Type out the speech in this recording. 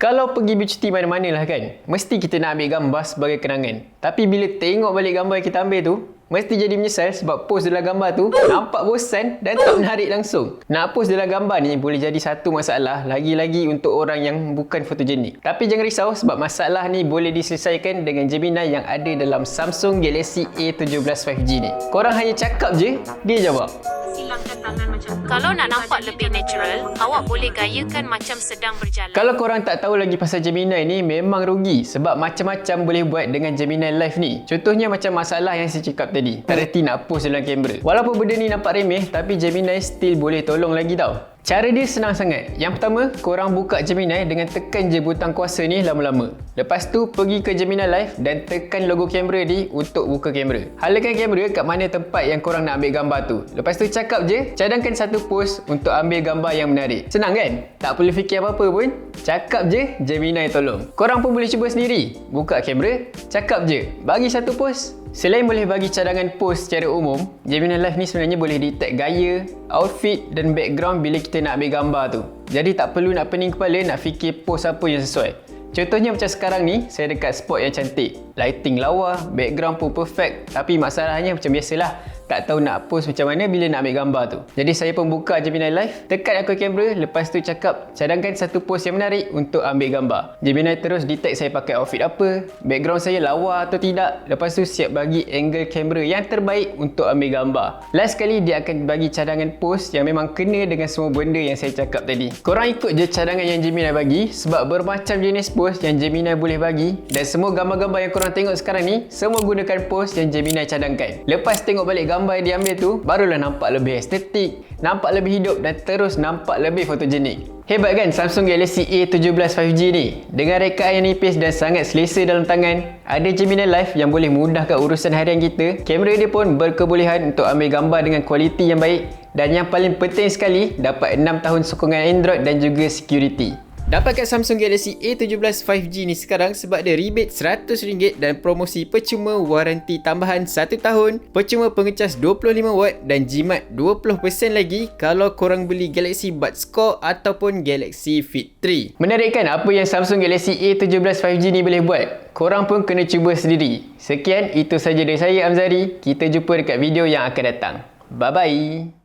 Kalau pergi bercuti mana-mana lah kan, mesti kita nak ambil gambar sebagai kenangan. Tapi bila tengok balik gambar yang kita ambil tu, mesti jadi menyesal sebab post dalam gambar tu nampak bosan dan tak menarik langsung. Nak post dalam gambar ni boleh jadi satu masalah lagi-lagi untuk orang yang bukan fotogenik. Tapi jangan risau sebab masalah ni boleh diselesaikan dengan Gemini yang ada dalam Samsung Galaxy A17 5G ni. Korang hanya cakap je, dia jawab. Kalau nak nampak lebih natural, awak boleh gayakan macam sedang berjalan. Kalau korang tak tahu lagi pasal Gemini ni memang rugi sebab macam-macam boleh buat dengan Gemini Live ni. Contohnya macam masalah yang saya cakap tadi. Tak reti nak post dalam kamera. Walaupun benda ni nampak remeh tapi Gemini still boleh tolong lagi tau. Cara dia senang sangat. Yang pertama, korang buka Gemini dengan tekan je butang kuasa ni lama-lama. Lepas tu, pergi ke Gemini Live dan tekan logo kamera ni untuk buka kamera. Halakan kamera kat mana tempat yang korang nak ambil gambar tu. Lepas tu, cakap je, cadangkan satu pose untuk ambil gambar yang menarik. Senang kan? Tak perlu fikir apa-apa pun. Cakap je, Gemini tolong. Korang pun boleh cuba sendiri. Buka kamera, cakap je. Bagi satu pose, Selain boleh bagi cadangan pose secara umum, Gemini Live ni sebenarnya boleh detect gaya, outfit dan background bila kita nak ambil gambar tu. Jadi tak perlu nak pening kepala nak fikir pose apa yang sesuai. Contohnya macam sekarang ni, saya dekat spot yang cantik. Lighting lawa, background pun perfect. Tapi masalahnya macam biasalah, tak tahu nak post macam mana bila nak ambil gambar tu. Jadi saya pun buka Gemini Live, tekan aku kamera, lepas tu cakap cadangkan satu pose yang menarik untuk ambil gambar. Gemini terus detect saya pakai outfit apa, background saya lawa atau tidak, lepas tu siap bagi angle kamera yang terbaik untuk ambil gambar. Last sekali dia akan bagi cadangan pose yang memang kena dengan semua benda yang saya cakap tadi. Korang ikut je cadangan yang Gemini bagi sebab bermacam jenis pose yang Gemini boleh bagi dan semua gambar-gambar yang korang tengok sekarang ni semua gunakan pose yang Gemini cadangkan. Lepas tengok balik gambar yang diambil tu barulah nampak lebih estetik, nampak lebih hidup dan terus nampak lebih fotogenik. Hebat kan Samsung Galaxy A17 5G ni? Dengan reka yang nipis dan sangat selesa dalam tangan, ada Gemini Live yang boleh mudahkan urusan harian kita. Kamera dia pun berkebolehan untuk ambil gambar dengan kualiti yang baik dan yang paling penting sekali dapat 6 tahun sokongan Android dan juga security. Dapatkan Samsung Galaxy A17 5G ni sekarang sebab ada rebate RM100 dan promosi percuma waranti tambahan 1 tahun, percuma pengecas 25W dan jimat 20% lagi kalau korang beli Galaxy Buds Core ataupun Galaxy Fit 3. Menarik kan apa yang Samsung Galaxy A17 5G ni boleh buat? Korang pun kena cuba sendiri. Sekian, itu saja dari saya Amzari. Kita jumpa dekat video yang akan datang. Bye-bye.